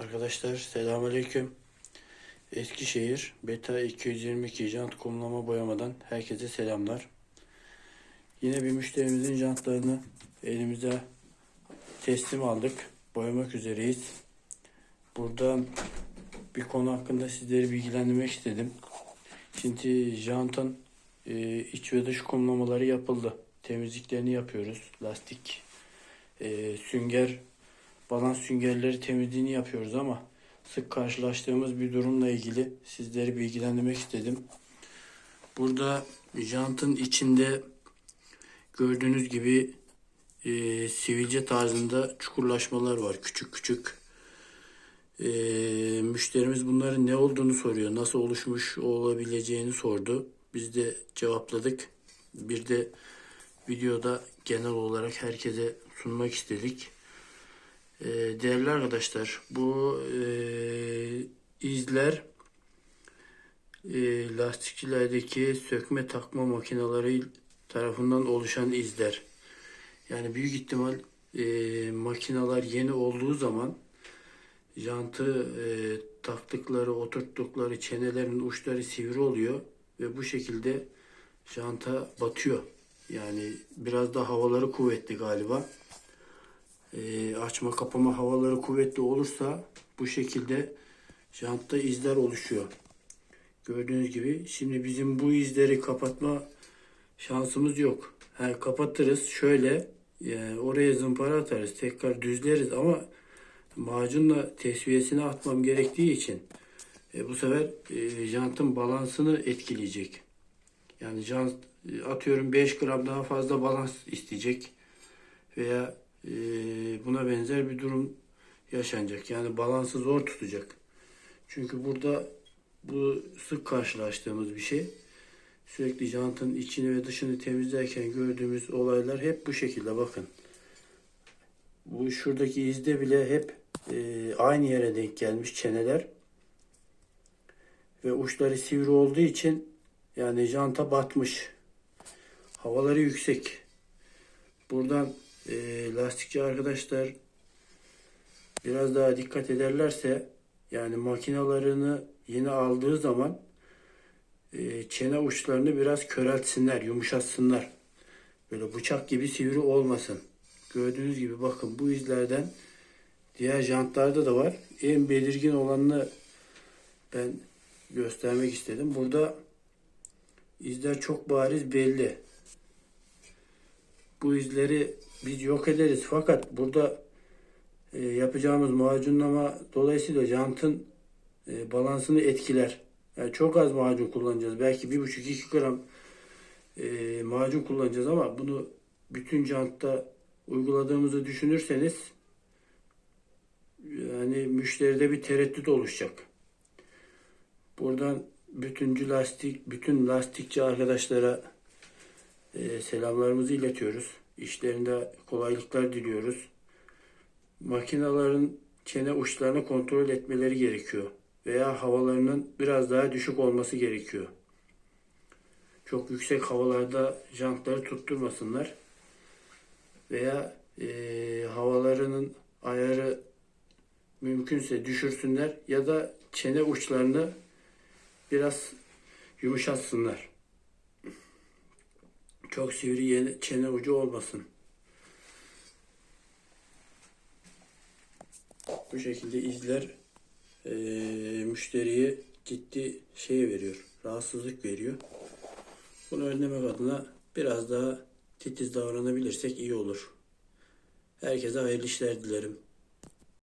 Arkadaşlar selamünaleyküm. Eskişehir Beta 222 jant kumlama boyamadan herkese selamlar. Yine bir müşterimizin jantlarını elimize teslim aldık. Boyamak üzereyiz. Buradan bir konu hakkında sizleri bilgilendirmek istedim. Şimdi jantın e, iç ve dış kumlamaları yapıldı. Temizliklerini yapıyoruz. Lastik, e, sünger balans süngerleri temizliğini yapıyoruz ama sık karşılaştığımız bir durumla ilgili sizleri bilgilendirmek istedim. Burada jantın içinde gördüğünüz gibi e, sivilce tarzında çukurlaşmalar var küçük küçük. E, müşterimiz bunların ne olduğunu soruyor. Nasıl oluşmuş olabileceğini sordu. Biz de cevapladık. Bir de videoda genel olarak herkese sunmak istedik. Ee, değerli arkadaşlar bu e, izler e, lastikçilerdeki sökme takma makineleri tarafından oluşan izler. Yani büyük ihtimal e, makineler yeni olduğu zaman jantı e, taktıkları, oturttukları çenelerin uçları sivri oluyor ve bu şekilde janta batıyor. Yani biraz da havaları kuvvetli galiba e, açma kapama havaları kuvvetli olursa bu şekilde jantta izler oluşuyor. Gördüğünüz gibi şimdi bizim bu izleri kapatma şansımız yok. Ha, kapatırız şöyle e, oraya zımpara atarız tekrar düzleriz ama macunla tesviyesini atmam gerektiği için e, bu sefer e, jantın balansını etkileyecek. Yani jant e, atıyorum 5 gram daha fazla balans isteyecek veya e, buna benzer bir durum yaşanacak. Yani balansı zor tutacak. Çünkü burada bu sık karşılaştığımız bir şey. Sürekli jantın içini ve dışını temizlerken gördüğümüz olaylar hep bu şekilde bakın. Bu şuradaki izde bile hep e, aynı yere denk gelmiş çeneler. Ve uçları sivri olduğu için yani janta batmış. Havaları yüksek. Buradan e, lastikçi arkadaşlar biraz daha dikkat ederlerse yani makinalarını yeni aldığı zaman e, çene uçlarını biraz köreltsinler, yumuşatsınlar. Böyle bıçak gibi sivri olmasın. Gördüğünüz gibi bakın bu izlerden diğer jantlarda da var. En belirgin olanını ben göstermek istedim. Burada izler çok bariz belli. Bu izleri biz yok ederiz fakat burada e, yapacağımız macunlama dolayısıyla jantın e, balansını etkiler. Yani çok az macun kullanacağız. Belki 1,5-2 gram e, macun kullanacağız ama bunu bütün jantta uyguladığımızı düşünürseniz yani müşteride bir tereddüt oluşacak. Buradan bütüncü lastik, bütün lastikçi arkadaşlara e, selamlarımızı iletiyoruz. İşlerinde kolaylıklar diliyoruz. Makinaların çene uçlarını kontrol etmeleri gerekiyor. Veya havalarının biraz daha düşük olması gerekiyor. Çok yüksek havalarda jantları tutturmasınlar. Veya e, havalarının ayarı mümkünse düşürsünler ya da çene uçlarını biraz yumuşatsınlar. Çok sivri çene ucu olmasın. Bu şekilde izler eee, müşteriye ciddi şey veriyor, rahatsızlık veriyor. Bunu önlemek adına biraz daha titiz davranabilirsek iyi olur. Herkese hayırlı işler dilerim.